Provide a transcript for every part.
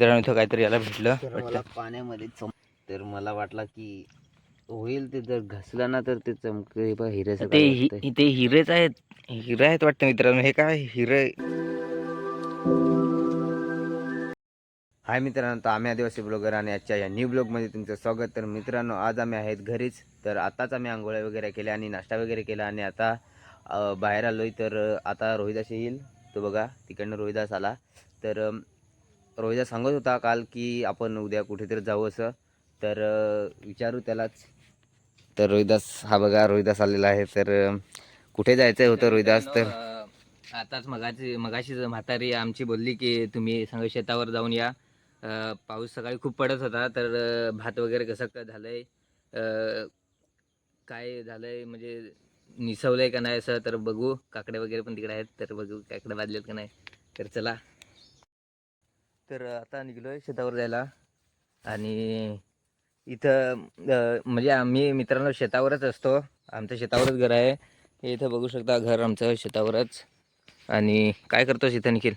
मित्रांनो इथं काहीतरी याला भेटलं तर मला पाण्यामध्ये चम तर मला वाटला की होईल ते जर घसला ना तर ते चमक हे हिऱ्याचं ते काय हि- वाटतंय. इथे हिरेच आहेत. हिरे आहेत वाटतं मित्रांनो. हे काय? हिरे. हाय मित्रांनो तर आम्ही आदिवासी ब्लॉगर आणि आजच्या या न्यू ब्लॉगमध्ये तुमचं स्वागत. तर मित्रांनो आज आम्ही आहेत घरीच. तर आताच आम्ही आंघोळ्या वगैरे केल्या आणि नाश्ता वगैरे केला आणि आता अ, बाहेर आलोय. तर अ, आता रोहिदास येईल. तो बघा तिकडनं रोहिदास आला. तर अम, रोहिदास सांगत होता काल की आपण उद्या कुठेतरी जाऊ असं. तर विचारू त्यालाच. तर रोहिदास हा बघा रोहिदास आलेला आहे. तर कुठे जायचं होतं रोहिदास? तर आताच मगाची मगाशीच म्हातारी आमची बोलली की तुम्ही सांग शेतावर जाऊन या. पाऊस सकाळी खूप पडत होता. तर भात वगैरे कसं क- झालंय? काय झालंय? म्हणजे निसवलंय का नाही असं? तर बघू. काकडे वगैरे पण तिकडे आहेत. तर बघू काकडे बाजलेत का नाही? तर चला. तर आता निघलोय शेतावर जायला. आणि इथं म्हणजे आम्ही मित्रांनो शेतावरच असतो. आमचं शेतावरच घर आहे. हे इथं बघू शकता घर आमचं शेतावरच. आणि काय करतोस इथं निखिल?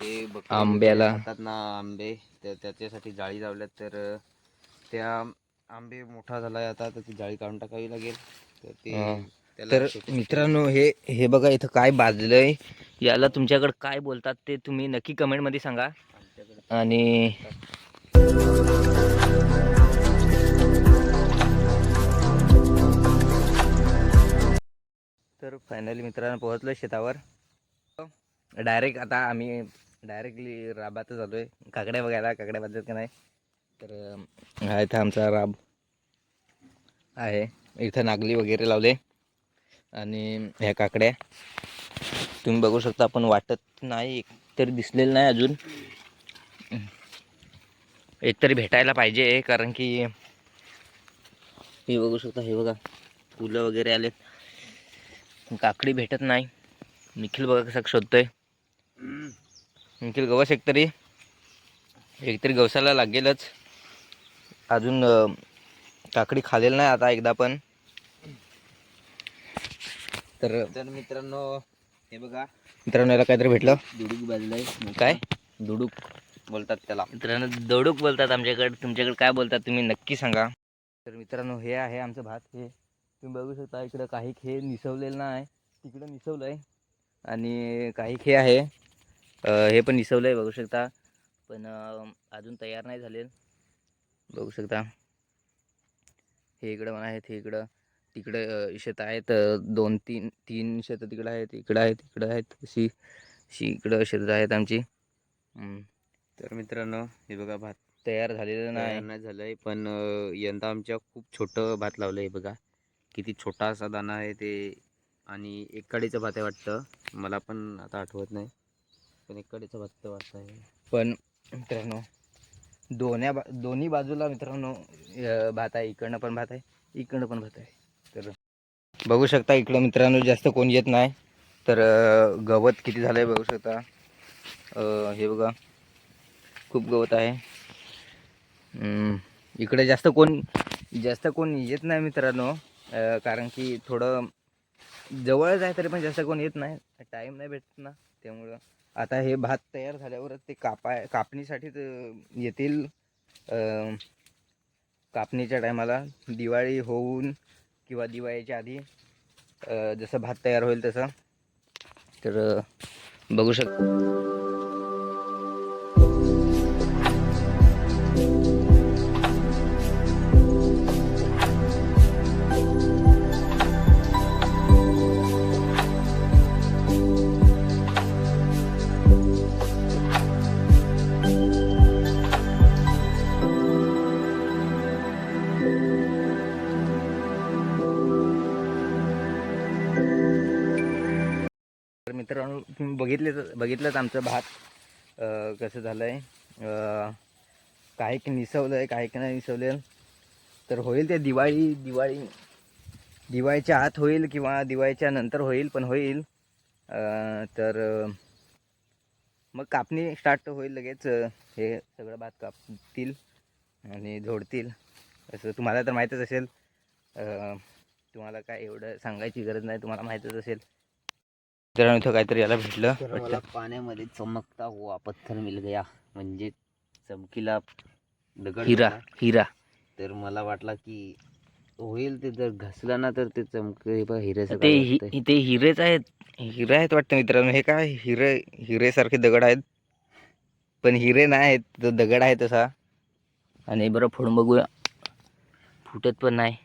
ते आंब्याला. खातात ना आंबे. तर त्याच्यासाठी जाळी लावल्यात तर त्या आंबे मोठा झालाय आता. तर ती जाळी काढून टाकावी लागेल. तर ते तर मित्रांनो हे हे बघा इथं काय बाजलंय याला तुमच्याकडे काय बोलतात ते तुम्ही नक्की कमेंटमध्ये सांगा. आणि तर फायनली मित्रांनो पोहोचलो शेतावर. डायरेक्ट आता आम्ही डायरेक्टली राबातच आलोय काकड्या बघायला काकड्या बाजल्यात का नाही? तर हा इथं आमचा राब आहे. इथं नागली वगैरे लावले. आणि ह्या काकड्या. तुम्ही बघू शकता पण वाटत नाही एक तरी दिसलेलं नाही अजून. एक तरी भेटायला पाहिजे कारण की हे बघू शकता हे बघा फुलं वगैरे आलेत. काकडी भेटत नाही. निखिल बघा कसा शोधतोय. निखिल गवस एकतरी. एकतरी गवसाला लागेलच. अजून काकडी खालेलं नाही आता एकदा पण. तर तर मित्रांनो हे बघा. मित्रांनो याला काहीतरी भेटलं. दुडूक बाजलाय काय? दुडूक बोलतात त्याला. मित्रांनो दौडूक बोलतात आमच्याकडे. तुमच्याकडे काय बोलतात तुम्ही नक्की सांगा. तर मित्रांनो हे आहे आमचं भात. हे तुम्ही बघू शकता इकडं काही खे निसवलेलं नाही. तिकडं निसवलं आहे आणि काही खे आहे. हे पण निसवलं आहे बघू शकता. पण अजून तयार नाही झाले बघू शकता. हे इकडं आहेत हे इकडं. तिकडे शेत आहेत दोन तीन तीन शेतं तिकडं आहेत इकडं आहेत इकडं आहेत अशी अशी इकडं शेतं आहेत आमची. तर मित्रांनो हे बघा भात तयार झालेलं नाही. नाही झालंय पण अ, यंदा आमच्या खूप छोटं भात लावलंय बघा. किती छोटासा दाणा आहे ते आणि एक कडेचं भात आहे वाटतं. मला पण आता आठवत नाही पण एक कडेचं भात तर वाटतं आहे. पण मित्रांनो दोन्या बा दोन्ही बाजूला मित्रांनो भात आहे इकडनं पण भात आहे इकडनं पण भात आहे. तर बघू शकता इकडं मित्रांनो जास्त कोण येत नाही. तर गवत किती झालं आहे बघू शकता. हे बघा. खूप गवत आहे. इकडे जास्त कोण जास्त कोण येत नाही मित्रांनो. कारण की थोडं जवळच आहे तरी पण जास्त कोण येत नाही. टाईम नाही भेटत ना त्यामुळं. आता हे भात तयार झाल्यावरच ते कापाय कापणीसाठी येतील. कापणीच्या टायमाला दिवाळी होऊन किंवा दिवाळीच्या आधी जसं भात तयार होईल तसं तर बघू शक तर मित्रांनो तुम्ही बघितले बघितलंच आमचं भात कसं झालं आहे काही की निसवलं आहे काही की नाही निसवलं तर होईल ते दिवाळी दिवाळी दिवाळीच्या आत होईल किंवा दिवाळीच्या नंतर होईल पण होईल. तर मग कापणी स्टार्ट होईल लगेच हे सगळं भात कापतील आणि झोडतील. असं तुम्हाला तर माहीतच असेल. तुम्हाला काय एवढं सांगायची गरज नाही तुम्हाला माहीतच असेल. मित्रांनो इथं काहीतरी याला भेटलं मला पाण्यामध्ये चमकता हुआ पत्थर मिल गया. म्हणजे चमकीला दगड हिरा होता. हिरा. तर मला वाटला की होईल ते जर घसला ना तर ते चमक हे बघा हिऱ्याचं ते काय हि- वाटतंय. ते हिरेच आहेत. हिरे आहेत वाटतं मित्रांनो. हे काय? हिरे हिरेसारखे दगड आहेत. पण हिरे नाही आहेत. तो दगड आहे तसा. आणि बरं फोडून बघूया. फुटत पण नाही.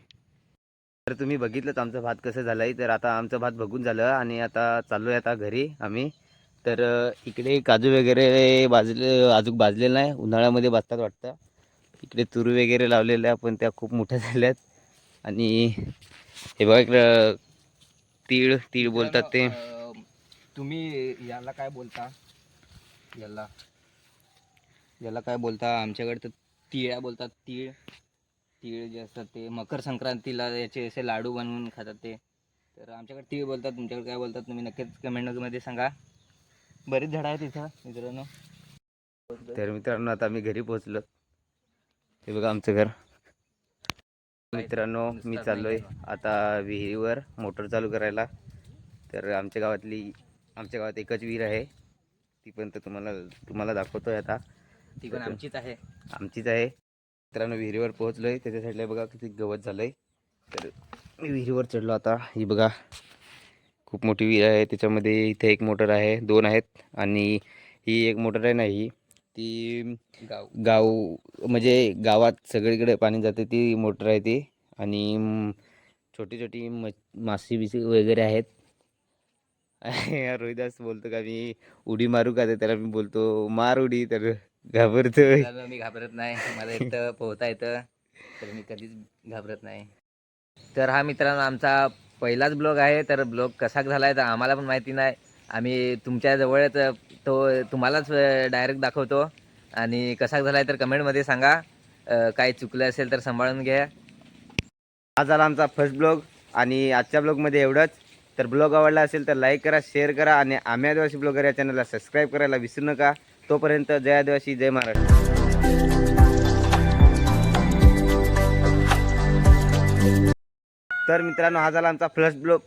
तर तुम्ही बघितलंच आमचं भात कसं झालं आहे तर आता आमचं भात बघून झालं आणि आता चाललोय आता घरी आम्ही. तर इकडे काजू वगैरे भाजले अजून भाजलेलं नाही. उन्हाळ्यामध्ये भाजतात वाटतं. इकडे तुरू वगैरे लावलेल्या पण त्या खूप मोठ्या झाल्यात. आणि हे बघा इकडं तीळ तीळ बोलतात ते. तुम्ही याला काय बोलता? याला. याला काय बोलता? आमच्याकडे तर तिळ्या बोलतात तीळ. तीळ जे असतात ते मकर संक्रांतीला याचे असे लाडू बनवून खातात ते. तर आमच्याकडे तीळ बोलतात तुमच्याकडे काय बोलतात तुम्ही नक्कीच कमेंटमध्ये सांगा. बरीच झाडं आहेत इथं मित्रांनो. तर मित्रांनो आता आम्ही घरी पोहोचलो. हे बघा आमचं घर. मित्रांनो मी चाललोय आता विहिरीवर मोटर चालू करायला. तर आमच्या गावातली आमच्या गावात एकच विहीर आहे. ती पण तर तुम्हाला तुम्हाला दाखवतोय आता. ती पण आमचीच आहे. आमचीच आहे. मित्रांनो विहिरीवर पोहोचलोय. त्याच्या साईडला बघा किती गवत झालंय. तर मी विहिरीवर चढलो आता. ही बघा खूप मोठी विहीर आहे. त्याच्यामध्ये इथे एक मोटर आहे दोन आहेत. आणि ही एक मोटर आहे ना ही ती गाव. गाव म्हणजे गावात सगळीकडे पाणी जाते ती मोटर आहे ती. आणि छोटी छोटी म मासे बिसे वगैरे आहेत. रोहिदास बोलतो का मी उडी मारू का? तर त्याला मी बोलतो मार उडी. तर घाबरतोय. मी घाबरत नाही. मला इथं पोहता येतं तर मी कधीच घाबरत नाही. तर हा मित्रांनो आमचा पहिलाच ब्लॉग आहे. तर ब्लॉग कसा झाला आहे तर आम्हाला पण माहिती नाही. आम्ही तुमच्या जवळच तो तुम्हालाच डायरेक्ट दाखवतो. आणि कसा झाला आहे तर कमेंटमध्ये सांगा. अं, काही चुकलं असेल तर सांभाळून घ्या. हा झाला आमचा फर्स्ट ब्लॉग. आणि आजच्या ब्लॉगमध्ये एवढंच. तर ब्लॉग आवडला असेल तर लाईक करा शेअर करा. आणि आम्ही आदिवासी ब्लॉगर या चॅनलला सबस्क्राईब करायला विसरू नका. तोपर्यंत जय आदिवासी जय महाराष्ट्र. तर मित्रांनो हा झाला आमचा फ्लश ब्लॉग